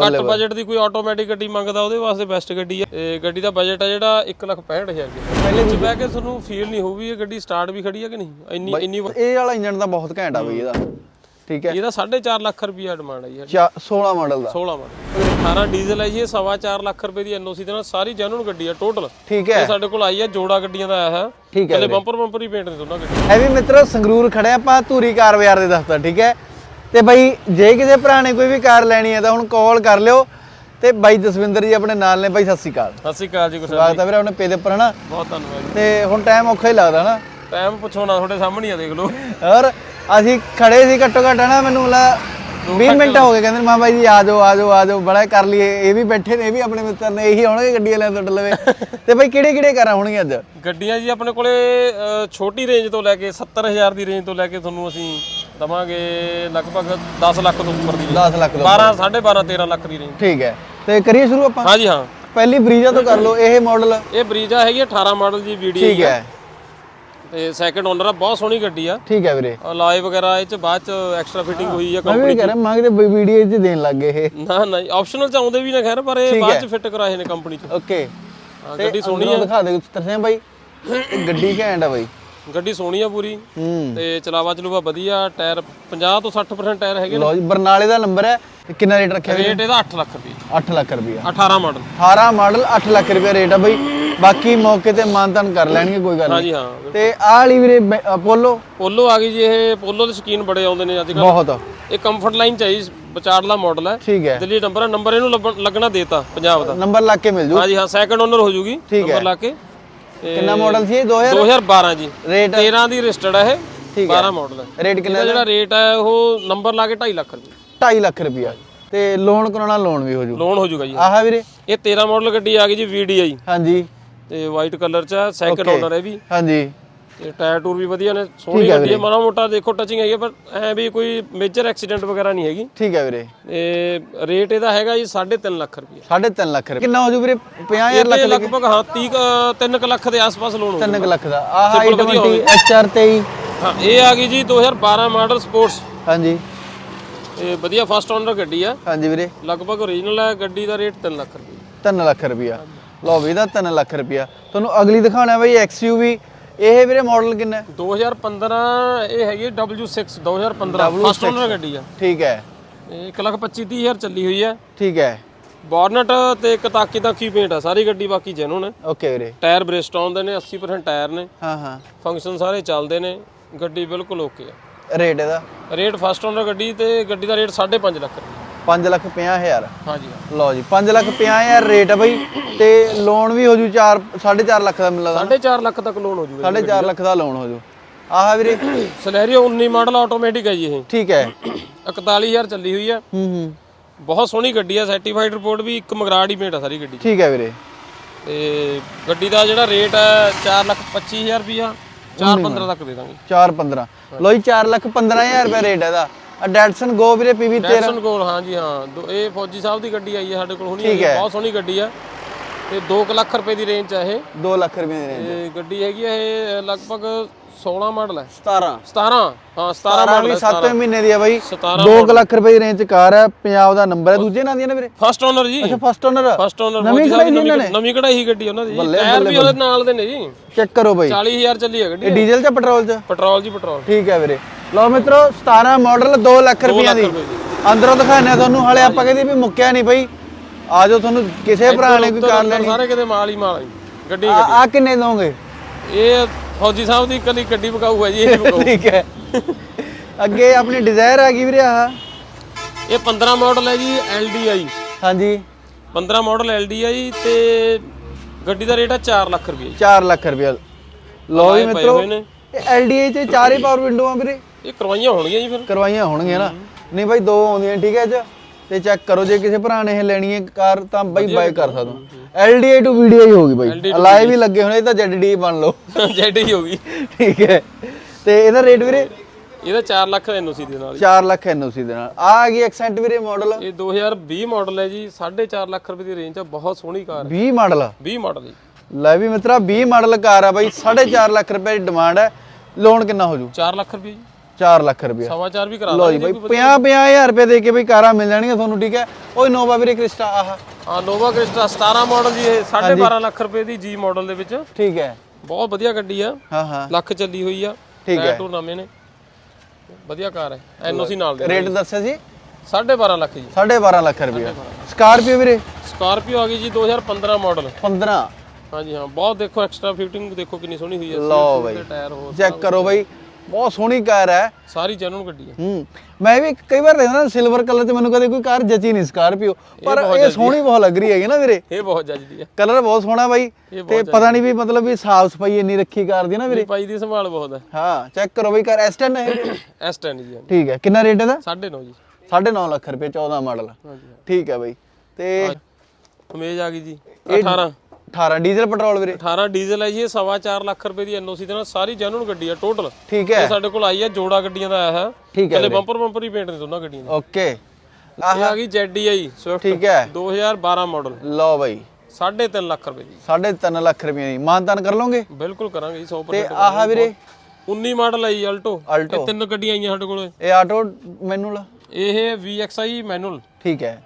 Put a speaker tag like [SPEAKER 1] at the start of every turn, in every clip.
[SPEAKER 1] ਘੱਟ ਬਜਟ ਦੀ ਕੋਈ ਆਟੋਮੈਟਿਕ ਗੱਡੀ ਮੰਗਦਾ ਉਹਦੇ ਵਾਸਤੇ ਬੈਸਟ ਗੱਡੀ ਹੈ ਤੇ ਗੱਡੀ ਦਾ ਬਜਟ ਹੈ ਜਿਹੜਾ 165000 ਰੁਪਏ ਪਹਿਲੇ ਚ ਬਹਿ ਕੇ ਤੁਹਾਨੂੰ ਫੀਲ ਨਹੀਂ ਹੋਊਗੀ ਇਹ ਗੱਡੀ ਸਟਾਰਟ ਵੀ ਖੜੀ ਹੈ ਕਿ ਨਹੀਂ? ਇੰਨੀ ਇੰਨੀ
[SPEAKER 2] ਇਹ ਵਾਲਾ ਇੰਜਨ ਤਾਂ ਬਹੁਤ ਘੈਂਟ ਆ ਬਈ ਇਹਦਾ। ਠੀਕ ਹੈ।
[SPEAKER 1] ਇਹਦਾ 4.5 ਲੱਖ ਰੁਪਿਆ ਡਿਮਾਂਡ ਹੈ ਜੀ ਸਾਡੀ।
[SPEAKER 2] ਚਾ- 16 ਮਾਡਲ ਦਾ।
[SPEAKER 1] 16 ਮਾਡਲ 18 ਡੀਜ਼ਲ ਹੈ ਜੀ ਇਹ ਸਵਾ ਚਾਰ ਲੱਖ ਰੁਪਏ ਦੀ ਐਨਓਸੀ ਦੇ ਨਾਲ ਸਾਰੀ ਜੈਨੂਨ ਗੱਡੀ ਹੈ ਟੋਟਲ
[SPEAKER 2] ਠੀਕ ਹੈ।
[SPEAKER 1] ਇਹ ਸਾਡੇ ਕੋਲ ਆਈ ਹੈ ਜੋੜਾ ਗੱਡੀਆਂ ਦਾ ਆਇਆ ਹੈ।
[SPEAKER 2] ਠੀਕ ਹੈ
[SPEAKER 1] ਬੰਪਰ ਬੰਪਰ ਹੀ ਪੇਂਟ ਨੇ ਦੋਨਾਂ ਗੱਡੀਆਂ।
[SPEAKER 2] ਇਹ ਵੀ ਮਿੱਤਰੋ ਸੰਗਰੂਰ ਖੜੇ ਆਪਾਂ ਧੂਰੀ ਕਾਰ ਬਾਜ਼ਾਰ ਦੇ ਦਫ਼ਤਰ ਠੀਕ ਹੈ। ਤੇ ਬਾਈ ਜੇ ਕਿਸੇ ਭਰਾ ਨੇ ਕੋਈ ਵੀ ਕਾਰ ਲੈਣੀ ਹੈ ਤਾਂ ਹੁਣ ਕਾਲ ਕਰ ਲਿਓ ਤੇ ਬਾਈ ਜਸਵਿੰਦਰ ਜੀ ਆਪਣੇ ਨਾਲ ਨੇ। ਬਾਈ ਸਤਿ ਸ਼੍ਰੀ ਅਕਾਲ।
[SPEAKER 1] ਸਤਿ ਸ਼੍ਰੀ ਅਕਾਲ ਜੀ ਕੁਸ਼ਲ
[SPEAKER 2] ਸਵਾਗਤ ਹੈ ਵੀਰੇ ਆਪਣੇ ਪੇਜ ਉੱਪਰ ਹਨਾ?
[SPEAKER 1] ਬਹੁਤ ਧੰਨਵਾਦ ਜੀ।
[SPEAKER 2] ਤੇ ਹੁਣ ਟਾਈਮ ਔਖਾ ਹੀ ਲੱਗਦਾ ਹਨਾ?
[SPEAKER 1] ਟਾਈਮ ਪੁੱਛੋ ਨਾ ਤੁਹਾਡੇ ਸਾਹਮਣੇ ਆ ਦੇਖ ਲਓ।
[SPEAKER 2] ਔਰ ਅਸੀਂ ਖੜੇ ਸੀ ਘੱਟੋ ਘੱਟ ਨਾ ਮੈਨੂੰ ਲਾ 20 ਮਿੰਟ ਹੋ ਗਏ ਕਹਿੰਦੇ ਮਾਂ ਬਾਈ ਜੀ ਆ ਜਾਓ ਆ ਜਾਓ ਆ ਜਾਓ ਬੜਾ ਕਰ ਲਈਏ। ਇਹ ਵੀ ਬੈਠੇ ਨੇ ਇਹ ਵੀ ਆਪਣੇ ਮਿੱਤਰ ਨੇ ਇਹੀ ਆਉਣਗੇ ਗੱਡੀਆਂ ਲੈਣ ਤੁਹਾਡੇ ਲਵੇ। ਤੇ ਬਾਈ ਕਿਹੜੇ ਕਿਹੜੇ ਕਾਰਾਂ ਹੋਣਗੀਆਂ ਅੱਜ?
[SPEAKER 1] ਗੱਡੀਆਂ ਜੀ ਆਪਣੇ ਕੋਲੇ ਛੋਟੀ ਰੇਂਜ ਤੋਂ ਲੈ ਕੇ 70000 ਦੀ ਰੇਂਜ ਤੋਂ ਲੈ ਕੇ ਤੁਹਾਨੂੰ ਅਸੀਂ ਦਵਾਂਗੇ ਲਗਭਗ 10 ਲੱਖ ਤੋਂ ਉੱਪਰ ਦੀ
[SPEAKER 2] 10 ਲੱਖ ਦਾ
[SPEAKER 1] 12 12.5 13 ਲੱਖ ਦੀ ਰੇਂਜ
[SPEAKER 2] ਠੀਕ ਹੈ। ਤੇ ਕਰੀਏ ਸ਼ੁਰੂ ਆਪਾਂ?
[SPEAKER 1] ਹਾਂਜੀ ਹਾਂ।
[SPEAKER 2] ਪਹਿਲੀ ਬਰੀਜਾ ਤੋਂ ਕਰ ਲਓ ਇਹ ਮਾਡਲ
[SPEAKER 1] ਇਹ ਬਰੀਜਾ ਹੈਗੀ ਆ 18 ਮਾਡਲ ਦੀ ਵੀਡੀਓ
[SPEAKER 2] ਠੀਕ ਹੈ।
[SPEAKER 1] ਤੇ ਸੈਕੰਡ ਓਨਰ ਆ ਬਹੁਤ ਸੋਹਣੀ ਗੱਡੀ ਆ।
[SPEAKER 2] ਠੀਕ ਹੈ ਵੀਰੇ।
[SPEAKER 1] ਅਲਾਈ ਵਗੈਰਾ ਇਹ ਚ ਬਾਅਦ ਚ ਐਕਸਟਰਾ ਫਿਟਿੰਗ ਹੋਈ ਆ
[SPEAKER 2] ਮੈਂ ਵੀ
[SPEAKER 1] ਕੰਪਨੀ
[SPEAKER 2] ਕਹਿ ਰਿਹਾ ਮੰਗਦੇ ਵੀਡੀਓ 'ਚ ਦੇਣ ਲੱਗ ਗਏ ਇਹ।
[SPEAKER 1] ਨਾ ਨਾ ਆਪਸ਼ਨਲ ਚ ਆਉਂਦੇ ਵੀ ਨੇ ਖੈਰ ਪਰ ਇਹ ਬਾਅਦ ਚ ਫਿੱਟ ਕਰਾਏ ਨੇ ਕੰਪਨੀ ਚ।
[SPEAKER 2] ਓਕੇ
[SPEAKER 1] ਗੱਡੀ ਸੋਹਣੀ
[SPEAKER 2] ਅੰਦਰੋਂ ਦਿਖਾ ਦੇ ਤਰਸੇ ਬਾਈ। ਗੱਡੀ ਘੈਂਟ ਆ ਬਾਈ।
[SPEAKER 1] ਗੱਡੀ ਸੋਹਣੀ ਆ ਪੂਰੀ।
[SPEAKER 2] ਹੂੰ।
[SPEAKER 1] ਤੇ ਚਲਾਵਾ ਚਲੂਵਾ ਵਧੀਆ ਟਾਇਰ 50 ਤੋਂ 60% ਟਾਇਰ ਹੈਗੇ
[SPEAKER 2] ਲੋ ਜੀ ਬਰਨਾਲੇ ਦਾ ਨੰਬਰ ਹੈ। ਤੇ ਕਿੰਨਾ ਰੇਟ ਰੱਖਿਆ
[SPEAKER 1] ਰੇਟ ਇਹਦਾ 8 ਲੱਖ ਰੁਪਏ।
[SPEAKER 2] 8 ਲੱਖ ਰੁਪਇਆ
[SPEAKER 1] 18 ਮਾਡਲ।
[SPEAKER 2] 18 ਮਾਡਲ 8 ਲੱਖ ਰੁਪਏ ਰੇਟ ਆ ਬਾਈ। ਬਾਕੀ ਮੌਕੇ ਤੇ ਮਾਨਤਾਨ ਕਰ ਲੈਣਗੇ ਕੋਈ ਗੱਲ ਨਹੀਂ।
[SPEAKER 1] ਹਾਂ
[SPEAKER 2] ਤੇ ਆਹ ਵਾਲੀ ਵੀਰੇ ਬੈ- ਅਪੋਲੋ
[SPEAKER 1] ਪੋਲੋ? ਆ ਗਈ ਜੀ ਇਹ ਪੋਲੋ ਦੇ ਸ਼ਕੀਨ ਬੜੇ ਆਉਂਦੇ ਨੇ ਅੱਜ ਕੱਲ
[SPEAKER 2] ਬਹੁਤ।
[SPEAKER 1] ਇਹ ਕੰਫਰਟ ਲਾਈਨ ਚਾਹੀ ਵਿਚਾਰਲਾ ਮਾਡਲ ਹੈ।
[SPEAKER 2] ਠੀਕ ਹੈ।
[SPEAKER 1] ਦਿੱਲੀ ਨੰਬਰ ਹੈ ਨੰਬਰ ਇਹਨੂੰ ਲੱਭਣ- ਲੱਗਣਾ ਦੇਤਾ ਪੰਜਾਬ ਦਾ।
[SPEAKER 2] ਨੰਬਰ ਲੱਗ ਕੇ ਮਿਲ ਜੂ।
[SPEAKER 1] ਹਾਂਜੀ ਹਾਂ ਸੈਕੰਡ ਓਨਰ ਹੋ ਜੂਗੀ
[SPEAKER 2] ਠੀਕ
[SPEAKER 1] ਨੰਬਰ ਲਾ ਕੇ।
[SPEAKER 2] ਕਿੰਨਾ ਮਾਡਲ ਸੀ ਇਹ? 2000
[SPEAKER 1] 2012 ਜੀ।
[SPEAKER 2] ਰੇਟ
[SPEAKER 1] 13 ਦੀ ਰਜਿਸਟਰਡ ਹੈ ਇਹ।
[SPEAKER 2] ਠੀਕ
[SPEAKER 1] 12 ਮਾਡਲ ਹੈ
[SPEAKER 2] ਰੇਟ ਕਿੰਨਾ
[SPEAKER 1] ਜਿਹੜਾ ਰੇਟ ਹੈ ਉਹ ਨੰਬਰ ਲਾ ਕੇ 2.5 ਲੱਖ ਰੁਪਏ।
[SPEAKER 2] 2.5 ਲੱਖ ਰੁਪਇਆ। ਤੇ ਲੋਨ ਕਰਾਉਣਾ ਲੋਨ ਵੀ ਹੋ ਜੂ
[SPEAKER 1] ਲੋਨ ਹੋ ਜੂਗਾ ਜੀ।
[SPEAKER 2] ਆਹ ਵੀਰੇ।
[SPEAKER 1] ਇਹ 13 ਮਾਡਲ ਗੱਡੀ ਆ ਗਈ ਜੀ VDI
[SPEAKER 2] ਹਾਂਜੀ।
[SPEAKER 1] ਤੇ ਵਾਈਟ ਕਲਰ ਚ ਹੈ ਸੈਕੰਡ ਓਨਰ ਹੈ ਵੀ।
[SPEAKER 2] ਹਾਂਜੀ।
[SPEAKER 1] ਤੇ ਟਾਇਰ ਟੂਰ ਵੀ ਵਧੀਆ ਨੇ ਸੋਹਣੀ ਗੱਡੀ ਹੈ ਮਾੜਾ ਮੋਟਾ ਦੇਖੋ ਟਚਿੰਗ ਹੈਗੀ ਪਰ ਐ ਵੀ ਕੋਈ ਮੇਜਰ ਐਕਸੀਡੈਂਟ ਵਗੈਰਾ ਨਹੀਂ ਹੈਗੀ।
[SPEAKER 2] ਠੀਕ ਹੈ ਵੀਰੇ।
[SPEAKER 1] ਤੇ ਰੇਟ ਇਹਦਾ ਹੈਗਾ ਜੀ 3.5 ਲੱਖ ਰੁਪਏ।
[SPEAKER 2] 3.5 ਲੱਖ ਰੁਪਏ। ਕਿੰਨਾ ਹੋ ਜੂ ਵੀਰੇ? 50000 ਲੱਖ
[SPEAKER 1] ਲਗਭਗ ਹਾਂ 30 3 ਲੱਖ ਦੇ ਆਸ-ਪਾਸ ਲੋਨ ਹੋ
[SPEAKER 2] 3 ਲੱਖ ਦਾ। ਆਹ i20 HR23
[SPEAKER 1] ਹਾਂ ਇਹ ਆ ਗਈ ਜੀ 2012 ਮਾਡਲ ਸਪੋਰਟਸ
[SPEAKER 2] ਹਾਂਜੀ।
[SPEAKER 1] ਇਹ ਵਧੀਆ ਫਸਟ ਓਨਰ ਗੱਡੀ ਆ।
[SPEAKER 2] ਹਾਂਜੀ ਵੀਰੇ।
[SPEAKER 1] ਲਗਭਗ ਓਰੀਜਨਲ ਹੈ ਗੱਡੀ ਦਾ ਰੇਟ 3 ਲੱਖ ਰੁਪਏ।
[SPEAKER 2] 3 ਲੱਖ ਰੁਪਇਆ। ਲਓ ਵੀ ਇਹਦਾ 3 ਲੱਖ ਰੁਪਇਆ। ਤੁਹਾਨੂੰ ਅਗਲੀ ਦਿਖਾਉਣਾ ਬਈ XUV ਇਹ ਵੀਰੇ ਮਾਡਲ ਕਿੰਨਾ? ਹੈ?
[SPEAKER 1] 2015 ਇਹ ਹੈਗੀ W6 2015 ਫਸਟ ਓਨਰ ਗੱਡੀ ਆ।
[SPEAKER 2] ਠੀਕ ਹੈ।
[SPEAKER 1] ਇਹ 1 ਲੱਖ 25 30 ਹਜ਼ਾਰ ਚੱਲੀ ਹੋਈ ਹੈ।
[SPEAKER 2] ਠੀਕ ਹੈ।
[SPEAKER 1] ਬੋਰਨਟ ਤੇ ਕਤਾਕੀ ਦਾ ਕੀ ਪੇਂਟ ਆ ਸਾਰੀ ਗੱਡੀ ਬਾਕੀ ਜੈਨੂਨ ਹੈ।
[SPEAKER 2] ਓਕੇ ਵੀਰੇ।
[SPEAKER 1] ਟਾਇਰ ਬ੍ਰੇਸਟਾਊਨ ਦੇ ਨੇ 80% ਟਾਇਰ ਨੇ।
[SPEAKER 2] ਹਾਂ ਹਾਂ।
[SPEAKER 1] ਫੰਕਸ਼ਨ ਸਾਰੇ ਚੱਲਦੇ ਨੇ ਗੱਡੀ ਬਿਲਕੁਲ ਓਕੇ ਆ
[SPEAKER 2] ਰੇਟ ਇਹਦਾ?
[SPEAKER 1] ਰੇਟ ਫਸਟ ਓਨਰ ਗੱਡੀ ਤੇ ਗੱਡੀ ਦਾ ਰੇਟ 5.5 ਲੱਖ। ਰੁਪਏ
[SPEAKER 2] 5 ਲੱਖ 50000
[SPEAKER 1] ਹਾਂਜੀ।
[SPEAKER 2] ਲਓ ਜੀ 5 ਲੱਖ 50000 ਰੇਟ ਹੈ ਬਈ ਤੇ ਲੋਨ ਵੀ ਹੋ ਜੂ 4 4.5 ਲੱਖ ਦਾ ਮਿਲਦਾ
[SPEAKER 1] 4.5 ਲੱਖ ਤੱਕ ਲੋਨ ਹੋ ਜੂਗਾ
[SPEAKER 2] 4.5 ਲੱਖ ਦਾ ਲੋਨ ਹੋ ਜੂ ਆਹ ਵੀਰੇ
[SPEAKER 1] ਸਲੈਰੀਓ 19 ਮਾਡਲ ਆਟੋਮੈਟਿਕ ਹੈ ਜੀ ਇਹ।
[SPEAKER 2] ਠੀਕ ਹੈ।
[SPEAKER 1] 41000 ਚੱਲੀ ਹੋਈ ਹੈ
[SPEAKER 2] ਹੂੰ ਹੂੰ।
[SPEAKER 1] ਬਹੁਤ ਸੋਹਣੀ ਗੱਡੀ ਹੈ ਸਰਟੀਫਾਈਡ ਰਿਪੋਰਟ ਵੀ ਇੱਕ ਮਗਰਾੜ ਹੀ ਪੇਂਟ ਆ ਸਾਰੀ ਗੱਡੀ।
[SPEAKER 2] ਠੀਕ ਹੈ ਵੀਰੇ।
[SPEAKER 1] ਤੇ ਗੱਡੀ ਦਾ ਜਿਹੜਾ ਰੇਟ ਹੈ 4 ਲੱਖ 25000 ਰੁਪਿਆ 4 15 ਤੱਕ ਦੇ ਦਾਂਗੇ।
[SPEAKER 2] 4 15 ਲਓ ਜੀ 4 ਲੱਖ 15000 ਰੁਪਏ ਰੇਟ ਹੈ ਇਹਦਾ। ਆ ਡੈਟਸਨ ਗੋ ਵੀਰੇ ਪੀਵੀ 13
[SPEAKER 1] ਡੈਟਸਨ ਕੋਲ ਹਾਂ ਜੀ ਹਾਂ। ਦੋ- ਇਹ ਫੌਜੀ ਸਾਹਿਬ ਦੀ ਗੱਡੀ ਆਈ ਹੈ ਸਾਡੇ ਕੋਲ ਹੁਣੀ ਆਈ ਹੈ, ਬਹੁਤ ਸੋਹਣੀ ਗੱਡੀ ਆ। ਤੇ 2 ਲੱਖ ਰੁਪਏ ਦੀ ਰੇਂਜ ਚ ਆ ਇਹ।
[SPEAKER 2] 2 ਲੱਖ ਰੁਪਏ ਦੀ ਰੇਂਜ
[SPEAKER 1] ਤੇ ਗੱਡੀ ਹੈਗੀ ਆ ਇਹ ਲਗਭਗ 16 ਮਾਡਲ ਹੈ
[SPEAKER 2] 17
[SPEAKER 1] 17 ਹਾਂ 17
[SPEAKER 2] 17
[SPEAKER 1] ਮਾਡਲ
[SPEAKER 2] ਵੀ
[SPEAKER 1] ਹੈ
[SPEAKER 2] 7 ਮਹੀਨੇ ਦੀ ਹੈ ਬਾਈ।
[SPEAKER 1] 17
[SPEAKER 2] 2 ਲੱਖ ਰੁਪਏ ਦੀ ਰੇਂਜ ਚ ਕਾਰ ਹੈ ਪੰਜਾਬ ਦਾ ਨੰਬਰ ਹੈ ਦੂਜੇ ਨਾਂ ਦੀ ਹੈ ਨਾ ਵੀਰੇ?
[SPEAKER 1] ਫਸਟ ਓਨਰ ਜੀ।
[SPEAKER 2] ਅੱਛਾ ਫਸਟ ਓਨਰ
[SPEAKER 1] ਫਸਟ ਓਨਰ
[SPEAKER 2] ਨਵੀਂ
[SPEAKER 1] ਫੌਜੀ ਸਾਹਿਬ ਦੀ
[SPEAKER 2] ਕਢਾਈ
[SPEAKER 1] ਨਵੀਂ ਕਢਾਈ। ਹੀ ਗੱਡੀ ਉਹਨਾਂ ਦੀ। ਜੀ। ਟਾਇਰ ਵੀ ਉਹਦੇ ਨਾਲ ਦੇ ਨੇ ਜੀ।
[SPEAKER 2] ਚੈੱਕ ਕਰੋ ਬਾਈ।
[SPEAKER 1] 40000 ਚੱਲੀ ਹੈ
[SPEAKER 2] ਇਹ
[SPEAKER 1] ਗੱਡੀ
[SPEAKER 2] ਡੀਜ਼ਲ ਚ ਪੈਟਰੋਲ ਚ?
[SPEAKER 1] ਪੈਟਰੋਲ ਜੀ ਪੈਟਰੋਲ
[SPEAKER 2] ਠੀਕ ਹੈ ਵੀਰੇ। ਲਓ ਮਿੱਤਰੋ 17 ਮਾਡਲ 2 ਲੱਖ ਰੁਪਏ ਦੀ। ਅੰਦਰੋਂ ਦਿਖਾਣੇ ਆ ਤੁਹਾਨੂੰ ਹਲੇ ਆਪਾਂ ਕਹਿੰਦੇ ਵੀ ਮੁੱਕਿਆ ਨਹੀਂ ਬਾਈ। ਆਜੋ ਤੁਹਾਨੂੰ ਕਿਸੇ ਭਰਾ ਨੇ ਕੋਈ ਕਾਰ
[SPEAKER 1] ਅੰਦਰ ਸਾਰੇ ਕਿਤੇ ਮਾਲ ਹੀ ਮਾਲ ਗੱਡੀ
[SPEAKER 2] ਆ ਆ ਕਿੰਨੇ ਦੋਗੇ?
[SPEAKER 1] ਇਹ ਫੌਜੀ ਸਾਹਿਬ ਦੀ ਇਕੱਲੀ ਗੱਡੀ ਵਿਕਾਊ ਹੈ ਜੀ ਇਹ ਵਿਕਾਊ
[SPEAKER 2] ਠੀਕ ਹੈ। ਅੱਗੇ ਆਪਣੀ ਡਿਜ਼ਾਇਰ ਆ ਗਈ ਵੀਰੇ ਆਹ।
[SPEAKER 1] ਇਹ 15 ਮਾਡਲ ਹੈ ਜੀ LDI
[SPEAKER 2] ਹਾਂਜੀ।
[SPEAKER 1] 15 ਮਾਡਲ LDI ਤੇ ਗੱਡੀ ਦਾ ਰੇਟ ਹੈ 4 ਲੱਖ ਰੁਪਏ
[SPEAKER 2] 4 ਲੱਖ ਰੁਪਏ ਲਓ ਵੀ ਮਿੱਤਰੋ LDA ਚ ਚਾਰ ਹੀ ਪਾਵਰ ਵਿੰਡੋ ਆ ਵੀਰੇ।
[SPEAKER 1] ਇਹ ਕਰਵਾਈਆਂ ਹੋਣਗੀਆਂ ਜੀ ਫਿਰ?
[SPEAKER 2] ਕਰਵਾਈਆਂ ਹੋਣਗੀਆਂ ਨਾ। ਨਹੀਂ ਬਾਈ ਦੋ ਆਉਂਦੀਆਂ ਠੀਕ ਹੈ ਚ ਤੇ ਚੈੱਕ ਕਰੋ ਜੇ ਕਿਸੇ ਭਰਾ ਨੇ ਇਹ ਲੈਣੀ ਹੈ ਕਾਰ ਤਾਂ ਬਾਈ ਬਾਈ ਕਰ ਸਕਦਾ। LDA ਟੂ VDI ਹੋਗੀ ਬਾਈ। ਅਲਾਈ ਵੀ ਲੱਗੇ ਹੋਣੇ ਇਹ ਤਾਂ ZD ਬਣ ਲਓ।
[SPEAKER 1] ਜੈਡ ਹੀ ਹੋਗੀ
[SPEAKER 2] ਠੀਕ ਹੈ। ਤੇ ਇਹਦਾ ਰੇਟ ਵੀਰੇ?
[SPEAKER 1] ਇਹਦਾ 4 ਲੱਖ ਐਨਓਸੀ ਦੇ ਨਾਲ
[SPEAKER 2] 4 ਲੱਖ ਐਨਓਸੀ ਦੇ ਨਾਲ। ਆ ਆ ਗਈ ਐਕਸੈਂਟ ਵੀਰੇ ਮਾਡਲ
[SPEAKER 1] ਇਹ 2020 ਮਾਡਲ ਹੈ ਜੀ। 4.5 ਲੱਖ ਰੁਪਏ ਦੀ ਰੇਂਜ ਹੈ ਬਹੁਤ ਸੋਹਣੀ ਕਾਰ ਹੈ।
[SPEAKER 2] 20 ਮਾਡਲ
[SPEAKER 1] 20 ਮਾਡਲ ਜੀ।
[SPEAKER 2] ਲੈ ਵੀ ਮਿੱਤਰਾ 20 ਮਾਡਲ ਕਾਰ ਆ ਬਾਈ। 4.5 ਲੱਖ ਰੁਪਏ ਦੀ ਡਿਮਾਂਡ ਹੈ। ਲੋਨ ਕਿੰਨਾ ਹੋ ਜੂ?
[SPEAKER 1] 4 ਲੱਖ ਰੁਪਏ ਜੀ।
[SPEAKER 2] 4 ਲੱਖ ਰੁਪਏ
[SPEAKER 1] ਸਵਾ ਚਾਰ ਵੀ ਕਰਾ
[SPEAKER 2] ਲਓ ਜੀ ਬਾਈ 50 50000 ਰੁਪਏ ਦੇ ਕੇ ਬਈ ਕਾਰਾਂ ਮਿਲ ਜਾਣਗੀਆਂ ਤੁਹਾਨੂੰ ਠੀਕ ਹੈ? ਓਏ ਨੋਵਾ ਵੀਰੇ ਕ੍ਰਿਸਟਾ ਆਹ।
[SPEAKER 1] ਹਾਂ ਨੋਵਾ ਕ੍ਰਿਸਟਾ 17 ਮਾਡਲ ਜੀ ਇਹ 12.5 ਲੱਖ ਰੁਪਏ ਦੀ ਜੀ ਮਾਡਲ ਦੇ ਵਿੱਚ।
[SPEAKER 2] ਠੀਕ ਹੈ।
[SPEAKER 1] ਬਹੁਤ ਵਧੀਆ ਗੱਡੀ ਆ।
[SPEAKER 2] ਹਾਂ ਹਾਂ।
[SPEAKER 1] ਲੱਖ ਚੱਲੀ ਹੋਈ ਆ।
[SPEAKER 2] ਠੀਕ ਹੈ।
[SPEAKER 1] ਟੂ ਨਵੇਂ ਨੇ। ਵਧੀਆ ਕਾਰ ਹੈ। ਐਨਓਸੀ ਨਾਲ ਦੇ
[SPEAKER 2] ਰੇਟ ਦੱਸਿਆ ਸੀ?
[SPEAKER 1] 12.5 ਲੱਖ ਜੀ।
[SPEAKER 2] 12.5 ਲੱਖ ਰੁਪਏ ਸਕਾਰਪੀਓ ਵੀਰੇ?
[SPEAKER 1] ਸਕਾਰਪੀਓ ਆ ਗਈ ਜੀ 2015 ਮਾਡਲ
[SPEAKER 2] 15
[SPEAKER 1] ਹਾਂਜੀ ਹਾਂ। ਬਹੁਤ ਦੇਖੋ ਐਕਸਟਰਾ ਫਿਟਿੰਗ ਦੇਖੋ ਕਿੰਨੀ ਸੋਹਣੀ ਹੋਈ ਹੈ
[SPEAKER 2] ਲਓ ਬਾਈ। ਚੈੱਕ ਕਰੋ ਬਾਈ। ਬਹੁਤ ਸੋਹਣੀ ਕਾਰ ਹੈ।
[SPEAKER 1] ਸਾਰੀ ਜੈਨੂਨ ਗੱਡੀ ਹੈ।
[SPEAKER 2] ਹੂੰ ਮੈਂ ਵੀ ਕਈ ਵਾਰ ਨਾ ਸਿਲਵਰ ਕਲਰ ਤੇ ਮੈਨੂੰ ਕਦੇ ਕੋਈ ਕਾਰ ਜਚੀ ਨਹੀਂ ਸਕਾਰਪੀਓ ਪਰ ਇਹ ਸੋਹਣੀ ਬਹੁਤ ਲੱਗ ਰਹੀ ਹੈਗੀ ਨਾ ਵੀਰੇ।
[SPEAKER 1] ਇਹ ਬਹੁਤ ਜੱਜਦੀ ਹੈ।
[SPEAKER 2] ਕਲਰ ਬਹੁਤ ਸੋਹਣਾ ਬਾਈ। ਤੇ ਪਤਾ ਨਹੀਂ ਵੀ ਮਤਲਬ ਵੀ ਸਾਫ਼ ਸਫ਼ਾਈ ਇੰਨੀ ਰੱਖੀ ਕਾਰ ਦੀ ਨਾ ਵੀਰੇ।
[SPEAKER 1] ਪਾਈ ਦੀ ਸੰਭਾਲ ਬਹੁਤ ਹੈ।
[SPEAKER 2] ਹਾਂ ਚੈੱਕ ਕਰੋ ਬਾਈ ਕਾਰ S10 ਹੈ। ਇਹ?
[SPEAKER 1] S10 ਜੀ
[SPEAKER 2] ਠੀਕ ਹੈ ਕਿੰਨਾ ਰੇਟ ਇਹਦਾ?
[SPEAKER 1] 9.5 ਜੀ।
[SPEAKER 2] 9.5 ਲੱਖ ਰੁਪਏ 14 ਮਾਡਲ। ਠੀਕ ਹੈ ਬਾਈ। ਤੇ
[SPEAKER 1] ਅਮੇਜ ਆ ਗਈ ਜੀ। 18
[SPEAKER 2] 18 ਡੀਜ਼ਲ ਪੈਟਰੋਲ ਵੀਰੇ?
[SPEAKER 1] 18 ਡੀਜ਼ਲ ਹੈ ਜੀ ਇਹ ਸਵਾ ਚਾਰ ਲੱਖ ਰੁਪਏ ਦੀ ਐਨਓਸੀ ਦੇ ਨਾਲ ਸਾਰੀ ਜੈਨੂਨ ਗੱਡੀ ਹੈ ਟੋਟਲ
[SPEAKER 2] ਠੀਕ ਹੈ।
[SPEAKER 1] ਇਹ ਸਾਡੇ ਕੋਲ ਆਈ ਹੈ ਜੋੜਾ ਗੱਡੀਆਂ ਦਾ ਆਇਆ ਹੈ।
[SPEAKER 2] ਠੀਕ ਹੈ
[SPEAKER 1] ਕੱਲੇ ਬੰਪਰ ਬੰਪਰ ਹੀ ਪੇਂਟ ਨੇ ਦੋਨਾਂ ਗੱਡੀਆਂ ਦੇ।
[SPEAKER 2] ਓਕੇ।
[SPEAKER 1] ਇਹ ਆ ਗਈ ZDI ਸਵਿਫਟ
[SPEAKER 2] ਠੀਕ ਹੈ।
[SPEAKER 1] 2012 ਮਾਡਲ
[SPEAKER 2] ਲਓ ਬਾਈ।
[SPEAKER 1] 3.5 ਲੱਖ ਰੁਪਏ ਦੀ।
[SPEAKER 2] 3.5 ਲੱਖ ਰੁਪਏ ਦੀ। ਮਾਨਤਾਨ ਕਰ ਲਓਗੇ?
[SPEAKER 1] ਬਿਲਕੁਲ ਕਰਾਂਗੇ ਜੀ 100%
[SPEAKER 2] ਤੇ ਆਹ ਵੀਰੇ?
[SPEAKER 1] 19 ਮਾਡਲ ਅਲਟੋ
[SPEAKER 2] Alto।
[SPEAKER 1] ਇਹ ਤਿੰਨ ਗੱਡੀਆਂ ਆਈਆਂ ਸਾਡੇ ਕੋਲ।
[SPEAKER 2] ਇਹ ਆਟੋ ਮੈਨੂਅਲ
[SPEAKER 1] ਇਹ VXI ਮੈਨੂਅਲ
[SPEAKER 2] ਠੀਕ ਹੈ।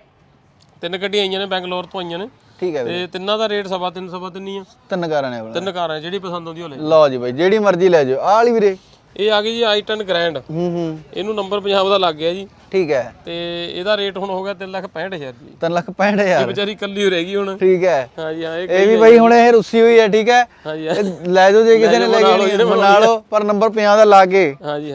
[SPEAKER 1] ਤਿੰਨ ਗੱਡੀਆਂ ਆਈਆਂ ਨੇ ਬੈਂਗਲੌਰ ਤੋਂ ਆਈਆਂ ਨੇ।
[SPEAKER 2] ਠੀਕ ਹੈ ਵੀਰੇ।
[SPEAKER 1] ਤੇ ਤਿੰਨਾਂ ਦਾ ਰੇਟ ਸਵਾ ਤਿੰਨ ਸਵਾ ਤਿੰਨ ਹੀ ਆ।
[SPEAKER 2] ਤਿੰਨ ਕਾਰਾਂ ਨੇ
[SPEAKER 1] ਤਿੰਨ ਕਾਰਾਂ ਜਿਹੜੀ ਪਸੰਦ ਆਉਂਦੀ ਉਹ ਲੈ
[SPEAKER 2] ਲਓ ਜੀ ਬਾਈ ਜਿਹੜੀ ਮਰਜ਼ੀ ਲੈ ਜਾਓ। ਆਹ ਵਾਲੀ ਵੀਰੇ।
[SPEAKER 1] ਇਹ ਆ ਗਈ ਜੀ i10 ਗ੍ਰੈਂਡ।
[SPEAKER 2] ਹੂੰ ਹੂੰ।
[SPEAKER 1] ਇਹਨੂੰ ਨੰਬਰ ਪੰਜਾਬ ਦਾ ਲੱਗ ਗਿਆ ਜੀ।
[SPEAKER 2] ਠੀਕ ਹੈ।
[SPEAKER 1] ਤੇ ਇਹਦਾ ਰੇਟ ਹੁਣ ਹੋ ਗਿਆ 365000 ਜੀ।
[SPEAKER 2] 3 ਲੱਖ 65000
[SPEAKER 1] ਵਿਚਾਰੀ ਕੱਲੀ ਹੋ ਰਹਿ ਗਈ ਹੁਣ।
[SPEAKER 2] ਠੀਕ ਹੈ।
[SPEAKER 1] ਹਾਂਜੀ ਹਾਂ ਇਹ
[SPEAKER 2] ਇਹ ਵੀ ਬਾਈ ਹੁਣ ਇਹ ਰੁੱਸੀ ਹੋਈ ਹੈ ਠੀਕ ਹੈ। ਇਹ ਲੈ ਜਾਓ ਜੇ ਕਿਸੇ ਨੇ ਲੈ ਕੇ ਬਣਾ ਲਓ ਪਰ ਨੰਬਰ 50 ਦਾ ਲਾ ਕੇ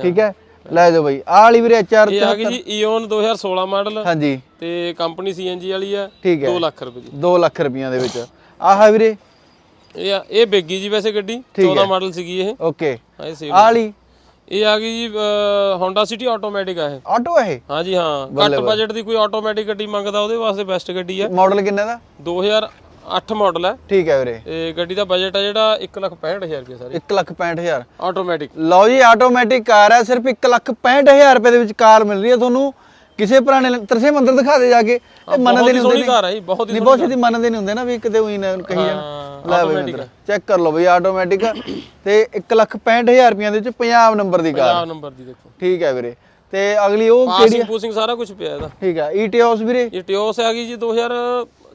[SPEAKER 2] ਠੀਕ ਹੈ। ਲੈ ਜਾਓ ਬਾਈ। ਆਹ ਵਾਲੀ ਵੀਰੇ ਐਚਆਰ
[SPEAKER 1] ਇਹ ਆ ਗਈ ਜੀ ਈਓਨ 2016 ਮਾਡਲ।
[SPEAKER 2] ਹਾਂਜੀ।
[SPEAKER 1] ਤੇ ਕੰਪਨੀ ਸੀਐਨਜੀ ਵਾਲੀ ਆ
[SPEAKER 2] ਠੀਕ ਹੈ।
[SPEAKER 1] 2 ਲੱਖ ਰੁਪਏ ਦੀ।
[SPEAKER 2] 2 ਲੱਖ ਰੁਪਈਆਂ ਦੇ ਵਿੱਚ। ਆਹ ਵੀਰੇ।
[SPEAKER 1] ਇਹ ਆ- ਇਹ ਬੇਗੀ ਜੀ ਵੈਸੇ ਗੱਡੀ 14 ਮਾਡਲ ਸੀਗੀ ਇਹ।
[SPEAKER 2] ਓਕੇ।
[SPEAKER 1] ਹਾਂ ਇਹ ਸੇਲ
[SPEAKER 2] ਆਹ ਵਾਲੀ।
[SPEAKER 1] ਇਹ ਆ ਗਈ ਜੀ ਹੋਂਡਾ ਸਿਟੀ ਆਟੋਮੈਟਿਕ ਆ ਇਹ।
[SPEAKER 2] ਆਟੋ ਹੈ ਇਹ?
[SPEAKER 1] ਹਾਂਜੀ ਹਾਂ। ਘੱਟ ਬਜਟ ਦੀ ਕੋਈ ਆਟੋਮੈਟਿਕ ਗੱਡੀ ਮੰਗਦਾ ਉਹਦੇ ਵਾਸਤੇ ਬੈਸਟ ਗੱਡੀ ਆ।
[SPEAKER 2] ਮਾਡਲ ਕਿੰਨੇ ਦਾ?
[SPEAKER 1] 2008 ਮਾਡਲ ਹੈ।
[SPEAKER 2] ਠੀਕ ਹੈ ਵੀਰੇ।
[SPEAKER 1] ਇਹ ਗੱਡੀ ਦਾ ਬਜਟ ਆ ਜਿਹੜਾ 165000 ਰੁਪਏ ਸਾਰੇ।
[SPEAKER 2] 1 ਲੱਖ 65000
[SPEAKER 1] ਆਟੋਮੈਟਿਕ
[SPEAKER 2] ਲਓ ਜੀ ਆਟੋਮੈਟਿਕ ਕਾਰ ਹੈ ਸਿਰਫ 1 ਲੱਖ 65000 ਰੁਪਏ ਦੇ ਵਿੱਚ ਕਾਰ ਮਿਲ ਰਹੀ ਹੈ ਤੁਹਾਨੂੰ। ਕਿਸੇ ਨੇ ਤਰਸੇ ਮੰਦਰ ਦਿਖਾ ਦੇ ਜਾ ਕੇ। ਇਹ ਮੰਨਦੇ ਨਹੀਂ
[SPEAKER 1] ਹੀ
[SPEAKER 2] ਹੁੰਦੇ
[SPEAKER 1] ਕਾਰ ਹੈ ਬਹੁਤ ਹੀ
[SPEAKER 2] ਬਹੁਤ ਛੇਤੀ ਮੰਨਦੇ ਨਹੀਂ ਹੁੰਦੇ ਨਾ ਵੀ ਕਿਤੇ ਉਹੀ ਨਾ ਕਹੀ ਜਾਣ।
[SPEAKER 1] ਹਾਂ,
[SPEAKER 2] ਲੈ ਬਈ ਚੈੱਕ ਕਰ ਲਓ ਬਈ ਆਟੋਮੈਟਿਕ ਤੇ 1 ਲੱਖ 65000 ਰੁਪਈਆਂ ਦੇ ਵਿੱਚ ਪੰਜਾਬ ਨੰਬਰ ਦੀ ਕਾਰ
[SPEAKER 1] ਆ ਨੰਬਰ ਦੀ ਦੇਖੋ।
[SPEAKER 2] ਠੀਕ ਹੈ ਵੀਰੇ। ਤੇ ਅਗਲੀ ਉਹ
[SPEAKER 1] ਪਾਸਿੰਗ ਪੂਸਿੰਗ ਸਾਰਾ ਕੁਝ ਪਿਆ ਇਹਦਾ।
[SPEAKER 2] ਠੀਕ ਹੈ ਈਟੀਓਸ ਵੀਰੇ।
[SPEAKER 1] ਇਹ ਟਿਓਸ ਆ ਗਈ ਜੀ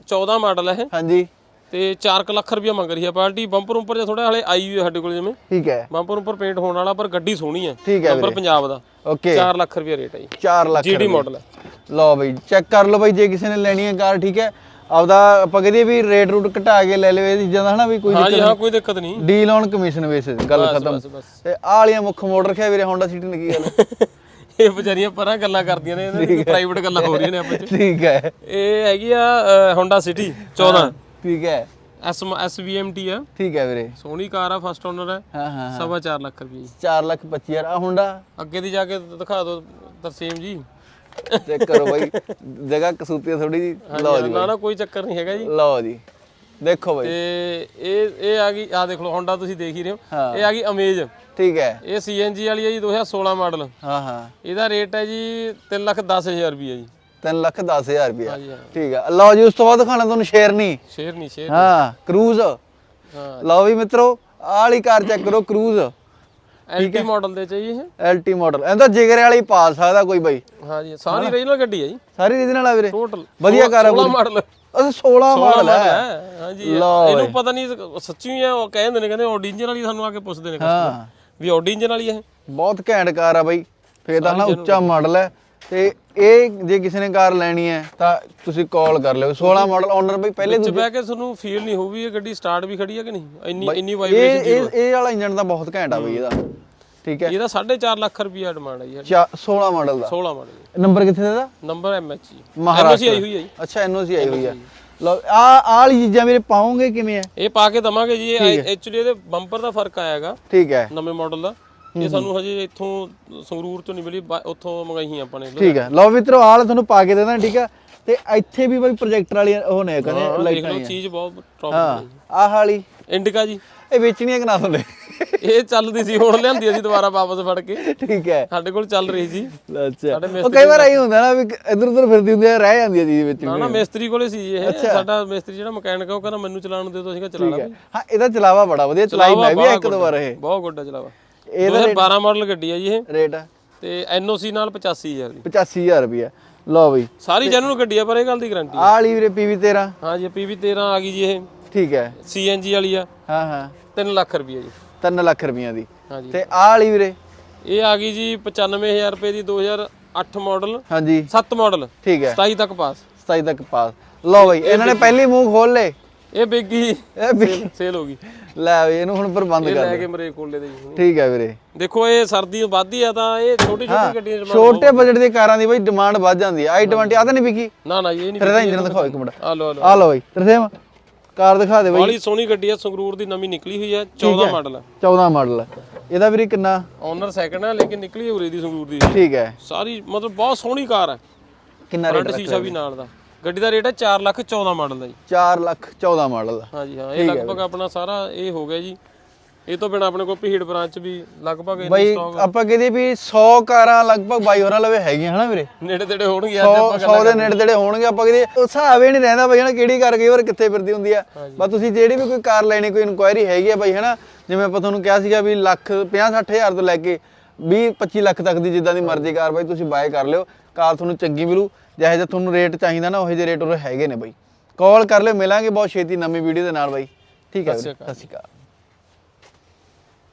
[SPEAKER 1] 2014 ਮਾਡਲ ਹੈ ਇਹ।
[SPEAKER 2] ਹਾਂਜੀ।
[SPEAKER 1] ਤੇ 4 ਲੱਖ ਰੁਪਇਆ ਮੰਗ ਰਹੀ ਹੈ ਪਾਰਟੀ। ਬੰਪਰ ਉੱਪਰ ਜਾਂ ਥੋੜਾ ਹਲੇ ਆਈ ਹੋਈ ਹੈ ਸਾਡੇ ਕੋਲ ਜਿਵੇਂ।
[SPEAKER 2] ਠੀਕ ਹੈ।
[SPEAKER 1] ਬੰਪਰ ਉੱਪਰ ਪੇਂਟ ਹੋਣ ਵਾਲਾ ਪਰ ਗੱਡੀ ਸੋਹਣੀ ਹੈ
[SPEAKER 2] ਠੀਕ ਹੈ
[SPEAKER 1] ਬੰਪਰ ਪੰਜਾਬ ਦਾ।
[SPEAKER 2] ਓਕੇ।
[SPEAKER 1] 4 ਲੱਖ ਰੁਪਇਆ ਰੇਟ ਹੈ ਜੀ।
[SPEAKER 2] 4 ਲੱਖ
[SPEAKER 1] ਜੀਡੀ ਮਾਡਲ ਹੈ
[SPEAKER 2] ਲਓ ਬਈ ਚੈੱਕ ਕਰ ਲਓ ਬਈ ਜੇ ਕਿਸੇ ਨੇ ਲੈਣੀ ਹੈ ਕਾਰ ਠੀਕ ਹੈ। ਆਪਦਾ ਆਪਾਂ ਕਹਦੇ ਵੀ ਰੇਟ ਰੂਟ ਘਟਾ ਕੇ ਲੈ ਲਵੇ ਚੀਜ਼ਾਂ ਦਾ ਹਨਾ ਵੀ ਕੋਈ
[SPEAKER 1] ਹਾਂ ਜੀ ਹਾਂ ਕੋਈ ਦਿੱਕਤ ਨਹੀਂ।
[SPEAKER 2] ਡੀਲ ਔਨ ਕਮਿਸ਼ਨ ਬੇਸਿਸ ਗੱਲ ਖਤਮ।
[SPEAKER 1] ਬਸ ਬਸ।
[SPEAKER 2] ਤੇ ਆਹ ਵਾਲੀਆਂ ਮੁੱਖ ਮੋਟਰ ਖਿਆ ਵੀਰੇ ਹੋਂਡਾ ਸਿਟੀ ਨੇ ਕੀ ਗੱਲ
[SPEAKER 1] ਇਹ ਵਿਚਾਰੀਆਂ ਪਰਾਂ ਗੱਲਾਂ ਕਰਦੀਆਂ ਨੇ ਇਹਨਾਂ ਪ੍ਰਾਈਵੇਟ ਗੱਲਾਂ ਹੋ ਰਹੀਆਂ ਨੇ ਆਪਸ ਚ
[SPEAKER 2] ਠੀਕ ਹੈ।
[SPEAKER 1] ਇਹ ਹੈਗੀ ਆ ਹੋਂਡਾ ਸਿਟੀ 14
[SPEAKER 2] ਠੀਕ ਹੈ।
[SPEAKER 1] ਐਸ ਐਸਵੀਐਮਟੀ ਆ।
[SPEAKER 2] ਠੀਕ ਹੈ ਵੀਰੇ।
[SPEAKER 1] ਸੋਹਣੀ ਕਾਰ ਆ ਫਸਟ ਓਨਰ ਹੈ
[SPEAKER 2] ਹਾਂ ਹਾਂ।
[SPEAKER 1] ਸਵਾ 4 ਲੱਖ ਰੁਪਏ ਜੀ
[SPEAKER 2] 4 ਲੱਖ 25000 ਆ ਹੋਂਡਾ
[SPEAKER 1] ਅੱਗੇ ਦੀ ਜਾ ਕੇ ਦਿਖਾ ਦਿਓ ਤਰਸੇਮ ਜੀ।
[SPEAKER 2] ਚੈੱਕ ਕਰੋ ਬਾਈ। ਜਗ੍ਹਾ ਕਸੂਤੀ ਥੋੜੀ ਜੀ ਲਓ ਜੀ
[SPEAKER 1] ਨਾ ਨਾ ਕੋਈ ਚੱਕਰ ਨਹੀਂ ਹੈਗਾ ਜੀ।
[SPEAKER 2] ਲਓ ਜੀ। ਦੇਖੋ ਬਾਈ।
[SPEAKER 1] ਤੇ ਇਹ ਇਹ ਆ ਗਈ ਆ ਦੇਖ ਲਓ ਹੋਂਡਾ ਤੁਸੀਂ ਦੇਖ ਹੀ ਰਹੇ ਹੋ। ਇਹ ਆ ਗਈ ਅਮੇਜ
[SPEAKER 2] ਠੀਕ ਹੈ।
[SPEAKER 1] ਇਹ ਸੀਐਨਜੀ ਵਾਲੀ ਹੈ ਜੀ 2016 ਮਾਡਲ।
[SPEAKER 2] ਹਾਂ ਹਾਂ।
[SPEAKER 1] ਇਹਦਾ ਰੇਟ ਹੈ ਜੀ 3 ਲੱਖ 10000 ਰੁਪਏ ਜੀ।
[SPEAKER 2] 3 ਲੱਖ 10000 ਰੁਪਏ
[SPEAKER 1] ਹਾਂ।
[SPEAKER 2] ਠੀਕ ਹੈ। ਲਓ ਜੀ ਉਸ ਤੋਂ ਬਾਅਦ ਦਿਖਾਣਾ ਤੁਹਾਨੂੰ ਸ਼ੇਰ ਨਹੀਂ
[SPEAKER 1] ਸ਼ੇਰ ਨਹੀਂ ਸ਼ੇਰ
[SPEAKER 2] ਹਾਂ ਕਰੂਜ਼
[SPEAKER 1] ਹਾਂ।
[SPEAKER 2] ਲਓ ਵੀ ਮਿੱਤਰੋ ਆਹ ਵਾਲੀ ਕਾਰ ਚੈੱਕ ਕਰੋ ਕਰੂਜ਼
[SPEAKER 1] ਐਲਟੀ ਮਾਡਲ ਦੇ ਚਾਹੀਏ ਇਹ।
[SPEAKER 2] ਐਲਟੀ ਮਾਡਲ ਇਹਦਾ ਜਿਗਰੇ ਵਾਲੀ ਪਾ ਸਕਦਾ ਕੋਈ ਬਾਈ।
[SPEAKER 1] ਹਾਂ ਜੀ ਸਾਰੀ ਰੀਜਨਲ ਗੱਡੀ ਹੈ ਜੀ।
[SPEAKER 2] ਸਾਰੀ ਰੀਜਨਲ ਆ ਵੀਰੇ।
[SPEAKER 1] ਟੋਟਲ
[SPEAKER 2] ਵਧੀਆ ਕਾਰ ਆ
[SPEAKER 1] 16 ਮਾਡਲ
[SPEAKER 2] ਅਸੀਂ 16 ਮਾਡਲ ਹੈ।
[SPEAKER 1] ਹਾਂ ਜੀ ਇਹਨੂੰ ਪਤਾ ਨਹੀਂ ਸੱਚੀ ਹੀ ਉਹ ਕਹਿੰਦੇ ਨੇ ਕਹਿੰਦੇ ਓਡੀਜਨਲ ਵਾਲੀ ਸਾਨੂੰ ਆ ਕੇ ਪੁੱਛਦੇ ਨੇ।
[SPEAKER 2] ਹਾਂ।
[SPEAKER 1] ਵੀ ਓਡੀਜਨਲ ਵਾਲੀ ਹੈ
[SPEAKER 2] ਬਹੁਤ ਘੈਂਟ ਕਾਰ ਆ ਬਾਈ। ਫੇਰ ਤਾਂ ਨਾ ਉੱਚਾ ਮਾਡਲ ਹੈ। ਤੇ ਇਹ ਜੇ ਕਿਸੇ ਨੇ ਕਾਰ ਲੈਣੀ ਹੈ ਤਾਂ ਤੁਸੀਂ ਕਾਲ ਕਰ ਲਿਓ। 16 ਮਾਡਲ ਓਨਰ ਬਈ ਪਹਿਲੇ
[SPEAKER 1] ਵਿੱਚ ਬਹਿ ਕੇ ਤੁਹਾਨੂੰ ਫੀਲ ਨਹੀਂ ਹੋਊਗੀ ਇਹ ਗੱਡੀ ਸਟਾਰਟ ਵੀ ਖੜੀ ਹੈ ਕਿ ਨਹੀਂ? ਇੰਨੀ ਇੰਨੀ ਵਾਈਬ੍ਰੇਸ਼ਨ
[SPEAKER 2] ਇਹ ਇਹ ਵਾਲਾ ਇੰਜਨ ਤਾਂ ਬਹੁਤ ਘੈਂਟ ਆ ਬਈ ਇਹਦਾ। ਠੀਕ ਹੈ।
[SPEAKER 1] ਇਹਦਾ 4.5 ਲੱਖ ਰੁਪਿਆ ਡਿਮਾਂਡ ਹੈ ਜੀ
[SPEAKER 2] ਚਾ- 16 ਮਾਡਲ ਦਾ।
[SPEAKER 1] 16 ਮਾਡਲ
[SPEAKER 2] ਨੰਬਰ ਕਿੱਥੇ ਦਾ?
[SPEAKER 1] ਨੰਬਰ ਐਮਐਚ ਜੀ। ਐਨਓਸੀ ਆਈ ਹੋਈ ਹੈ ਜੀ।
[SPEAKER 2] ਅੱਛਾ ਐਨਓਸੀ ਆਈ ਹੋਈ ਆ। ਲਓ ਆ ਆਹ ਵਾਲੀ ਚੀਜ਼ਾਂ ਵੀਰੇ ਪਾਉਂਗੇ ਕਿਵੇਂ ਆ?
[SPEAKER 1] ਇਹ ਪਾ ਕੇ ਦਵਾਂਗੇ ਜੀ। ਐਕਚੁਅਲੀ ਇਹਦੇ ਬੰਪਰ ਦਾ ਫ਼ਰਕ ਆਇਆਗਾ
[SPEAKER 2] ਠੀਕ ਹੈ।
[SPEAKER 1] ਨਵੇਂ ਮਾਡਲ ਦਾ। ਇਹ ਸਾਨੂੰ ਹਜੇ ਇੱਥੋਂ ਸੰਗਰੂਰ ਤੋਂ ਨਹੀਂ ਮਿਲੀ ਉੱਥੋਂ ਮੰਗਾਈ ਆਪਾਂ ਨੇ।
[SPEAKER 2] ਠੀਕ ਹੈ। ਲਓ ਮਿੱਤਰੋ ਆਹ ਵਾਲਾ ਤੁਹਾਨੂੰ ਪਾ ਕੇ ਦੇਣਾ ਠੀਕ ਹੈ। ਤੇ ਇੱਥੇ ਵੀ ਬਈ ਪ੍ਰੋਜੈਕਟਰ ਵਾਲੀ ਉਹ ਨੇ ਕਹਿੰਦੇ ਲਾਈਟਾਂ
[SPEAKER 1] ਚੀਜ਼ ਬਹੁਤ ਟੌਪ
[SPEAKER 2] ਹਾਂ ਆਹ ਵਾਲੀ।
[SPEAKER 1] ਇੰਡਿਕਾ ਜੀ।
[SPEAKER 2] ਇਹ ਵੇਚਣੀ ਹੈ ਕਿ ਨਾ ਤੁਹਾਡੇ?
[SPEAKER 1] ਇਹ ਚੱਲਦੀ ਸੀ ਹੁਣ ਲਿਆਂਦੀ ਅਸੀਂ ਦੁਬਾਰਾ ਵਾਪਸ ਫੜ ਕੇ।
[SPEAKER 2] ਠੀਕ ਹੈ।
[SPEAKER 1] ਸਾਡੇ ਕੋਲ ਚੱਲ ਰਹੀ ਸੀ।
[SPEAKER 2] ਅੱਛਾ। ਉਹ ਕਈ ਵਾਰ ਆਈ ਹੁੰਦਾ ਨਾ ਵੀ ਇਧਰ ਉਧਰ ਫਿਰਦੀ ਹੁੰਦੀ ਆ ਰਹਿ ਜਾਂਦੀ ਆ ਚੀਜ਼ ਵਿੱਚ
[SPEAKER 1] ਨਾ ਨਾ ਮਿਸਤਰੀ ਕੋਲੇ ਸੀ ਜੀ ਇਹ ਸਾਡਾ ਮਿਸਤਰੀ ਜਿਹੜਾ ਮਕੈਨਿਕ ਉਹ ਕਹਿੰਦਾ ਮੈਨੂੰ ਚਲਾਉਣ ਦੇ ਦੋ ਅਸੀਂ ਕਿਹਾ ਚਲਾ ਲਾ ਵੀ।
[SPEAKER 2] ਹਾਂ ਇਹਦਾ ਚਲਾਵਾ ਬੜਾ ਵਧੀਆ ਚਲਾਈ ਮੈਂ ਵੀ ਇੱਕ ਦੋ ਵਾਰ ਇਹ।
[SPEAKER 1] ਬਹੁਤ ਗੁੱਡਾ ਚਲਾਵਾ।
[SPEAKER 2] ਇਹਦਾ
[SPEAKER 1] 2012 ਮਾਡਲ ਗੱਡੀ ਹੈ ਜੀ ਇਹ।
[SPEAKER 2] ਰੇਟ
[SPEAKER 1] ਤੇ ਐਨਓਸੀ ਨਾਲ 85000 ਦੀ।
[SPEAKER 2] 85000 ਰੁਪਏ ਲਓ ਬਈ।
[SPEAKER 1] ਸਾਰੀ ਜੈਨੂਨ ਗੱਡੀ ਆ ਪਰ ਇਹ ਗੱਲ ਦੀ ਗਾਰੰਟੀ
[SPEAKER 2] ਆਹ ਵਾਲੀ ਵੀਰੇ ਪੀਵੀ 13
[SPEAKER 1] ਹਾਂ ਜੀ ਪੀਵੀ 13 ਆ ਗਈ ਜੀ ਇਹ।
[SPEAKER 2] ਠੀਕ ਹੈ।
[SPEAKER 1] ਸੀਐਨਜੀ ਵਾਲੀ ਆ।
[SPEAKER 2] ਹਾਂ ਹਾਂ।
[SPEAKER 1] 3 ਲੱਖ ਰੁਪਏ ਜੀ।
[SPEAKER 2] 3 ਲੱਖ ਰੁਪਈਆਂ ਦੀ। ਤੇ ਆਹ ਵਾਲੀ ਵੀਰੇ?
[SPEAKER 1] ਇਹ ਆ ਗਈ ਜੀ 95000 ਰੁਪਏ ਦੀ 2008 ਮਾਡਲ
[SPEAKER 2] ਹਾਂਜੀ।
[SPEAKER 1] 7 ਮਾਡਲ
[SPEAKER 2] ਠੀਕ ਹੈ।
[SPEAKER 1] 27 ਤੱਕ ਪਾਸ
[SPEAKER 2] 27 ਤੱਕ ਪਾਸ ਲਓ ਬਈ ਇਹਨਾਂ ਨੇ ਪਹਿਲੀ ਮੂੰਹ ਖੋਲ ਲੇ।
[SPEAKER 1] ਇਹ ਬਿੱਗੀ
[SPEAKER 2] ਇਹ ਵੀ
[SPEAKER 1] ਸੇਲ ਹੋ ਗਈ।
[SPEAKER 2] ਲੈ ਬਈ ਇਹਨੂੰ ਹੁਣ ਪ੍ਰਬੰਧ ਕਰ
[SPEAKER 1] ਲੈ ਕੇ ਮਰੇ ਕੋਲੇ ਦੇ ਜੀ।
[SPEAKER 2] ਠੀਕ ਹੈ ਵੀਰੇ।
[SPEAKER 1] ਦੇਖੋ ਇਹ ਸਰਦੀ ਵੱਧਦੀ ਆ ਤਾਂ ਇਹ ਛੋਟੀ ਛੋਟੀ ਗੱਡੀਆਂ ਚ
[SPEAKER 2] ਛੋਟੇ ਬਜਟ ਦੀ ਕਾਰਾਂ ਦੀ ਬਈ ਡਿਮਾਂਡ ਵੱਧ ਜਾਂਦੀ ਹੈ i20 ਆ ਤਾਂ ਨਹੀਂ ਵਿਕੀ।
[SPEAKER 1] ਨਾ ਨਾ ਇਹ ਨਹੀਂ
[SPEAKER 2] ਫਿਰ ਇਹਦਾ ਇੰਜਨ ਦਿਖਾਓ ਇੱਕ ਮਿੰਟ।
[SPEAKER 1] ਆ ਲੋ ਆ ਲੋ
[SPEAKER 2] ਆ ਲਓ ਬਈ ਤਰਸੇਮ ਕਾਰ ਦਿਖਾ ਦੇ ਬਈ।
[SPEAKER 1] ਬੜੀ ਸੋਹਣੀ ਗੱਡੀ ਆ ਸੰਗਰੂਰ ਦੀ ਨਵੀਂ ਨਿਕਲੀ ਹੋਈ ਆ 14 ਮਾਡਲ ਆ।
[SPEAKER 2] 14 ਮਾਡਲ ਇਹਦਾ ਵੀਰੇ ਕਿੰਨਾ?
[SPEAKER 1] ਓਨਰ ਸੈਕਿੰਡ ਆ ਲੇਕਿਨ ਨਿਕਲੀ ਉਰੇ ਦੀ ਸੰਗਰੂਰ ਦੀ
[SPEAKER 2] ਠੀਕ ਹੈ।
[SPEAKER 1] ਸਾਰੀ ਮਤਲਬ ਬਹੁਤ ਸੋਹਣੀ ਕਾਰ ਆ।
[SPEAKER 2] ਕਿੰਨਾ ਰੇਟ
[SPEAKER 1] ਫਰੰਟ ਸ਼ੀਸ਼ਾ ਵੀ ਨਾਲ ਦਾ। ਗੱਡੀ ਦਾ ਰੇਟ ਹੈ 4 ਲੱਖ 14 ਮਾਡਲ ਦਾ ਜੀ।
[SPEAKER 2] 4 ਲੱਖ 14 ਮਾਡਲ
[SPEAKER 1] ਹਾਂਜੀ ਹਾਂ ਇਹ ਲਗਭਗ ਆਪਣਾ ਸਾਰਾ ਇਹ ਹੋ ਗਿਆ ਜੀ। ਇਹ ਤੋਂ ਬਿਨਾ ਆਪਣੇ ਕੋਲ ਭੀੜ ਬ੍ਰਾਂਚ ਵੀ ਲਗਭਗ ਇੰਨੀ
[SPEAKER 2] ਬਈ
[SPEAKER 1] ਸਟਾਕ
[SPEAKER 2] ਆਪਾਂ ਕਹਦੇ ਵੀ 100 ਕਾਰਾਂ ਲਗਭਗ ਬਾਈ ਹੋਰਾਂ ਲਵੇ ਹੈਗੀਆਂ ਹਨਾ ਵੀਰੇ?
[SPEAKER 1] ਨੇੜੇ ਤੇੜੇ ਹੋਣਗੇ
[SPEAKER 2] 100 100 ਦੇ ਨੇੜੇ ਤੇੜੇ ਹੋਣਗੇ ਆਪਾਂ ਕਹਦੇ ਉਹ ਹਿਸਾਬ ਹੀ ਨਹੀਂ ਰਹਿੰਦਾ ਬਈ ਹਨਾ ਕਿਹੜੀ ਕਾਰ ਕਈ ਵਾਰ ਕਿੱਥੇ ਫਿਰਦੀ ਹੁੰਦੀ ਆ। ਬਸ ਤੁਸੀਂ ਜਿਹੜੀ ਵੀ ਕੋਈ ਕਾਰ ਲੈਣੀ ਕੋਈ ਇਨਕੁਆਇਰੀ ਹੈਗੀ ਆ ਬਈ ਹਨਾ ਜਿਵੇਂ ਆਪਾਂ ਤੁਹਾਨੂੰ ਕਿਹਾ ਸੀਗਾ ਵੀ ਲੱਖ 50 ਹਜ਼ਾਰ ਤੋਂ ਲੈ ਕੇ 20 25 ਲੱਖ ਤੱਕ ਦੀ ਜਿੱਦਾਂ ਦੀ ਮਰਜ਼ੀ ਕਾਰ ਬਈ ਤੁਸੀਂ ਬਾਏ ਕਰ ਲਿਓ ਕਾਰ ਤੁਹਾਨੂੰ ਚੰਗੀ ਮਿਲੂ ਜਿਹੋ ਜਿਹਾ ਤੁਹਾਨੂੰ ਰੇਟ ਚਾਹੀਦਾ ਨਾ ਉਹੋ ਜਿਹੇ ਰੇਟ ਉਹ ਹੈਗੇ ਨੇ ਬਈ। ਕਾਲ ਕਰ ਲਿਓ ਮਿਲਾਂਗੇ ਬਹੁਤ ਛੇਤੀ ਨਵੀਂ ਵੀਡੀਓ ਦੇ ਨਾਲ ਬਈ। ਠੀਕ ਹੈ ਸਤਿ ਸ਼੍ਰੀ ਅਕਾਲ।